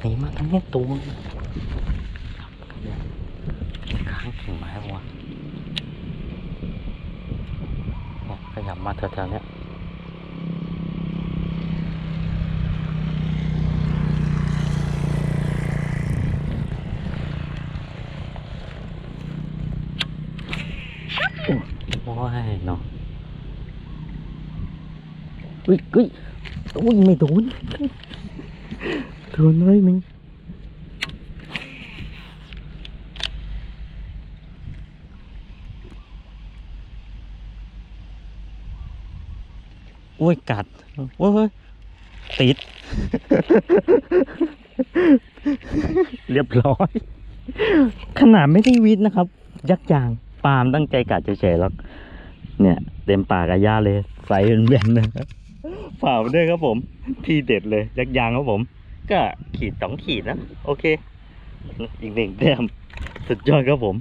หนีมาทั้งนี้ตัวค้างกิ่งไม้วะเนี่ยขยับมาแถวๆเนี้ยโอ้ยเนาะอุ้ยอุ้ยอุ้ยไม่โดน โดนเลยมึงโอ้ยกัดโอ้ยติดเรียบร้อย ขนาดไม่ได้วิทย์นะครับ ยักษ์ยางปาล์มตั้งใจกัดเฉยๆแล้วเนี่ย เต็มปากกับย่าเลยใส่เป็นแบนๆนะครับฝ่าไปด้วยครับผม ทีเด็ดเลย ยักษ์ยางครับผม ก็ขีดสองขีดนะ โอเค อีกหนึ่งแต้มสุดยอดครับผม